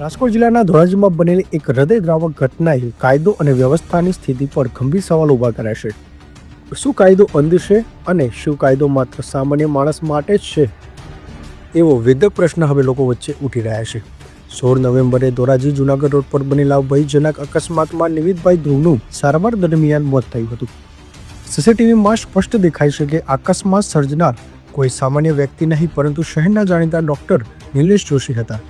રાજકોટ જિલ્લાના ધોરાજીમાં બનેલી એક હૃદયદ્રાવક ઘટનાએ કાયદો અને વ્યવસ્થાની સ્થિતિ પર ગંભીર સવાલ ઊભા કર્યા છે. શું કાયદો અંધ છે અને શું કાયદો માત્ર સામાન્ય માણસ માટે જ છે? એવો વેદક પ્રશ્ન હવે લોકો વચ્ચે ઉઠી રહ્યા છે. સોળ નવેમ્બરે ધોરાજી જુનાગઢ રોડ પર બનેલા ભયજનક અકસ્માતમાં નિમિતભાઈ ધ્રુવનું સારવાર દરમિયાન મોત થયું હતું. સીસીટીવીમાં સ્પષ્ટ દેખાય છે કે અકસ્માત સર્જનાર કોઈ સામાન્ય વ્યક્તિ નહીં, પરંતુ શહેરના જાણીતા ડોક્ટર નિલેશ જોશી હતા.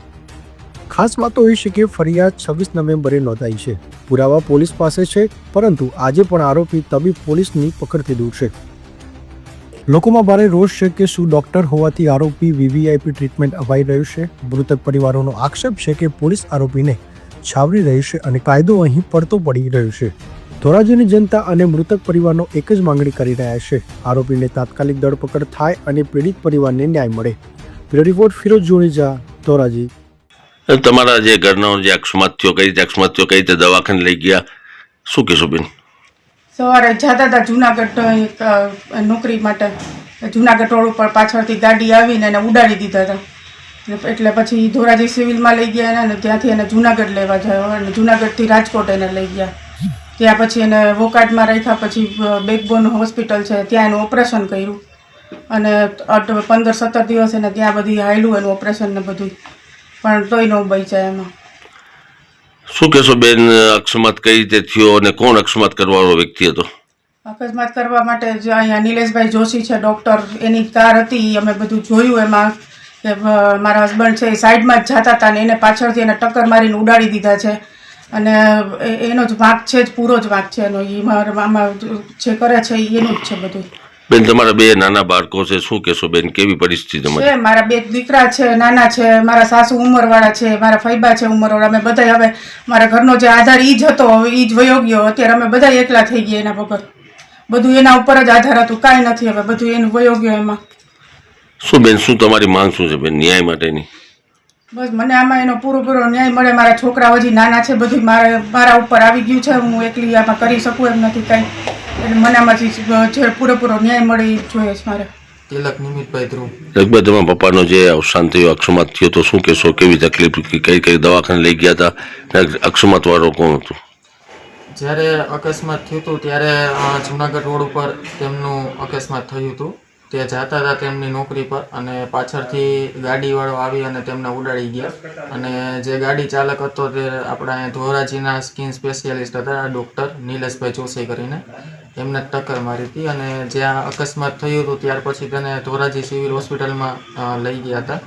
ખાસ વાત એ છે કે ફરિયાદ છવ્વીસ નવેમ્બરે નોંધાઈ છે. પુરાવા પોલીસ પાસે છે, પરંતુ આજે પણ આરોપી તબીબ પોલીસની પકડથી દૂર છે. લોકોમાં ભારે રોષ છે કે શું ડોક્ટર હોવાથી આરોપી વીવીઆઈપી ટ્રીટમેન્ટ અપાઈ રહ્યું છે. મૃતક પરિવારોનો આક્ષેપ છે કે પોલીસ આરોપીને છાવરી રહી છે અને કાયદો અહીં પડતો પડી રહ્યો છે. ધોરાજીની જનતા અને મૃતક પરિવારનો એક જ માંગણી કરી રહ્યા છે. આરોપીને તાત્કાલિક ધરપકડ થાય અને પીડિત પરિવારને ન્યાય મળે. બ્યુરો રિપોર્ટ ફિરોજ જોણીજા ધોરાજી. તમારા જે ઘરનો જે અકસ્માત થયો કઈ રીતે અકસ્માત થયો કઈ રીતે દવાખાને લઈ ગયા? શું કહેશો બેન? સવારે જતા હતા જુનાગઢ નોકરી માટે. જુનાગઢ રોડ ઉપર પાછળથી ગાડી આવીને એને ઉડાડી દીધા હતા. એટલે- પછી ધોરાજી સિવિલમાં લઈ ગયા અને ત્યાંથી એને જુનાગઢ લેવા જાય અને જુનાગઢથી રાજકોટ એને લઈ ગયા. ત્યાં પછી એને વોકાર્ડમાં રાખ્યા, પછી બેકબોન હોસ્પિટલ છે, ત્યાં એનું ઓપરેશન કર્યું. અને પંદર, સત્તર દિવસ એને ત્યાં બધી હાયલું એનું ઓપરેશન ને બધું પણ તોય ન બચ્યા એમાં. શું કહેશો બેન અકસ્માત કઈ રીતે થયો અને કોણ અકસ્માત કરવાનો વ્યક્તિ હતો? અકસ્માત કરવા માટે જે અહીંયા નિલેશભાઈ જોશી છે ડૉક્ટર એની કાર હતી અમે બધું જોયું એમાં કે મારા હસબન્ડ છે એ સાઈડમાં જ જતા હતા ને એને પાછળથી એને ટક્કર મારીને ઉડાડી દીધા છે. અને એનો જ વાંક છે જ પૂરો જ વાંક છે એનો. એ મારા મામા જે કરે છે એનું જ છે બધું. બેન તમારા બે નાના બાળકો છે શું કહેશો બેન કેવી પરિસ્થિતિ છે મારા બે દીકરા છે નાના છે મારા સાસુ ઉંમરવાળા છે મારા ફૈબા છે ઉંમરવાળા. અમે બધા હવે મારા ઘરનો જે આધાર ઈ જ હતો હવે ઈ જ વયો ગયો. અત્યારે અમે બધા એકલા થઈ ગયા એના વગર. બધું એના ઉપર જ આધાર હતું કાંઈ નથી હવે બધું એનું વયો ગયો એમાં. શું બેન શું તમારી માંગ શું છે બેન ન્યાય માટેની? બસ મને આમાં એનો પૂરો પૂરો ન્યાય મળે મારા છોકરા હજી નાના છે બધું મારે મારા ઉપર આવી ગયું છે હું એકલી આમાં કરી શકું એમ નથી કાંઈ. એટલે મને આમાંથી પૂરેપૂરો ન્યાય મળી જોઈએ છે મારે. તિલક નિમિતભાઈ ધ્રુવ. લગભગ તમારા પપ્પાનો જે અવસાન થયું અકસ્માત થયો તો શું કહેશો? કેવી તકલીફ કઈ કઈ દવાખાને લઈ ગયા હતા? અને અકસ્માત વાળો કોણ હતું? જ્યારે અકસ્માત થયું હતું ત્યારે જુનાગઢ રોડ ઉપર તેમનું અકસ્માત થયું હતું. તે જતા હતા તેમની નોકરી પર અને પાછળથી ગાડીવાળો આવી અને તેમને ઉડાડી ગયા. અને જે ગાડી ચાલક હતો તે આપણા ધોરાજીના સ્કિન સ્પેશિયાલિસ્ટ હતા ડૉક્ટર નિલેશભાઈ જોશી કરીને. એમને ટક્કર મારી હતી અને જ્યાં અકસ્માત થયું હતું ત્યાર પછી તેને ધોરાજી સિવિલ હોસ્પિટલમાં લઈ ગયા હતા.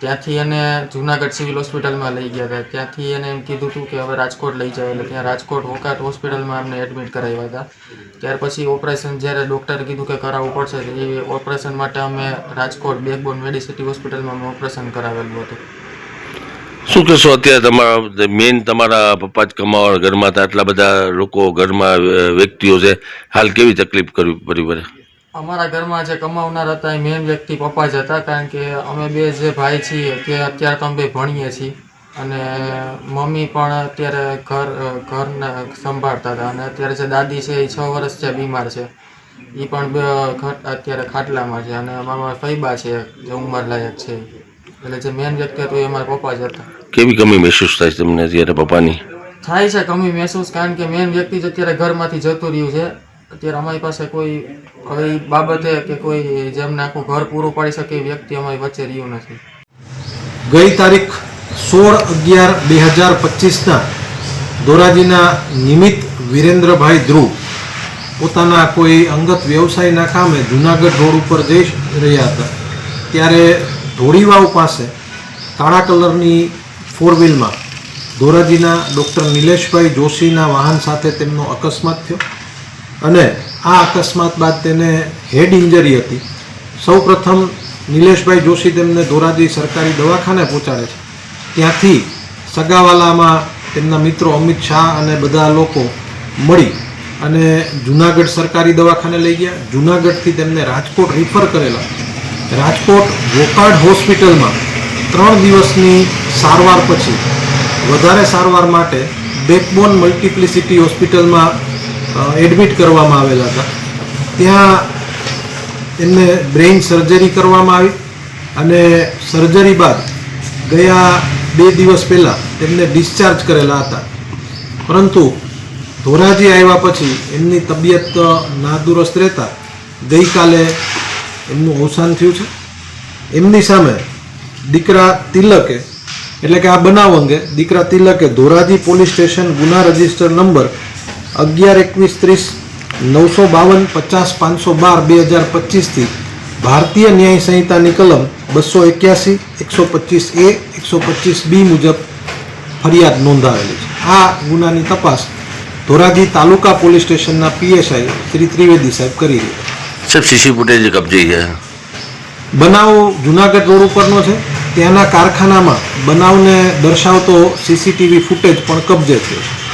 ત્યાંથી એને જુનાગઢ સિવિલ હોસ્પિટલમાં લઈ ગયા હતા. ત્યાંથી એને એમ કીધું હતું કે હવે રાજકોટ લઈ જાય એટલે ત્યાં રાજકોટ વોકાટ હોસ્પિટલમાં એમને એડમિટ કરાવ્યા હતા. ત્યાર પછી ઓપરેશન જ્યારે ડૉક્ટરે કીધું કે કરાવવું પડશે એ ઓપરેશન માટે અમે રાજકોટ બેકબોન મેડિસિટી હોસ્પિટલમાં ઓપરેશન કરાવેલું હતું. શું કહેશો અત્યારે તમારા મેન તમારા પપ્પા જ કમાવા ઘરમાં હતા, આટલા બધા લોકો ઘરમાં વ્યક્તિઓ છે, હાલ કેવી તકલીફ કરવી પરિવારે અમારા ઘરમાં જે કમાવનાર હતા, એ મેઇન વ્યક્તિ પપ્પા જ હતા, કારણ કે અમે બે જે ભાઈ છીએ, તે અત્યારે તો અમે ભણીએ છીએ. અને મમ્મી પણ અત્યારે ઘર ઘરને સંભાળતા હતા. અને અત્યારે જે દાદી છે, એ છ વર્ષ છે, બીમાર છે. એ પણ અત્યારે ખાટલામાં છે. અને અમારા ફૈબા છે, જે ઉંમરલાયક છે. એટલે જે મેઇન વ્યક્તિ હતું, એ અમારા પપ્પા જ હતા. કેવી કમી મહેસૂસ થાય છે તમને અત્યારે પપ્પાની? થાય છે કમી મહેસૂસ કારણ કે મેન વ્યક્તિ જ અત્યારે ઘરમાંથી જતું રહ્યું છે. અત્યારે અમારી પાસે કોઈ હવે બાબતે કે કોઈ જેમને આખું ઘર પૂરું પાડી શકે એ વ્યક્તિ અમારી વચ્ચે રહ્યું નથી. ગઈ તારીખ સોળ અગિયાર બે હજાર પચીસના ધોરાજીના નિમિત્ત વિરેન્દ્રભાઈ ધ્રુવ પોતાના કોઈ અંગત વ્યવસાયના કામે જુનાગઢ રોડ ઉપર જઈ રહ્યા હતા. ત્યારે ધોળીવાવ પાસે કાળા કલરની ફોર વ્હીલમાં. ધોરાજીના ડૉક્ટર નિલેશભાઈ જોશીના વાહન સાથે તેમનો અકસ્માત થયો અને આ અકસ્માત બાદ તેને હેડ ઇન્જરી હતી. સૌપ્રથમ નિલેશભાઈ જોશી તેમને ધોરાજી સરકારી દવાખાને પહોંચાડે છે. ત્યાંથી સગાવાલામાં તેમના મિત્રો અમિત શાહ અને બધા લોકો મળી અને જુનાગઢ સરકારી દવાખાને લઈ ગયા. જુનાગઢથી તેમને રાજકોટ રિફર કરેલા. રાજકોટ વોકાર્ડ હોસ્પિટલમાં ત્રણ દિવસની સારવાર પછી, વધારે સારવાર માટે બેકબોન મલ્ટિપ્લિસિટી હોસ્પિટલમાં એડમિટ કરવામાં આવેલા હતા. ત્યાં એમને બ્રેઇન સર્જરી કરવામાં આવી અને સર્જરી બાદ ગયા બે દિવસ પહેલાં તેમને ડિસ્ચાર્જ કરેલા હતા. પરંતુ ધોરાજી આવ્યા પછી એમની તબિયત નાદુરસ્ત રહેતા ગઈકાલે એમનું અવસાન થયું છે. એમની સામે દીકરા તિલકે એટલે કે આ બનાવ અંગે દીકરા તિલકે ધોરાજી પોલીસ સ્ટેશન ગુના રજિસ્ટર નંબર અગિયાર એકવીસ ત્રીસ નવસો બાવન પચાસ પાંચસો બાર બે હજાર પચીસથી ભારતીય ન્યાય સંહિતાની કલમ બસો એક્યાસી એકસો પચીસ એ એકસો પચીસ બી મુજબ ફરિયાદ નોંધાવેલી છે. આ ગુનાની તપાસ ધોરાજી તાલુકા પોલીસ સ્ટેશનના પીએસઆઈ શ્રી ત્રિવેદી સાહેબ કરી રહ્યા સાહેબ સીસી ફૂટેજ કબજે છે? બનાવ જુનાગઢ રોડ ઉપરનો છે. ત્યાંના કારખાનામાં બનાવને દર્શાવતો સીસીટીવી ફૂટેજ પણ કબજે થયો છે.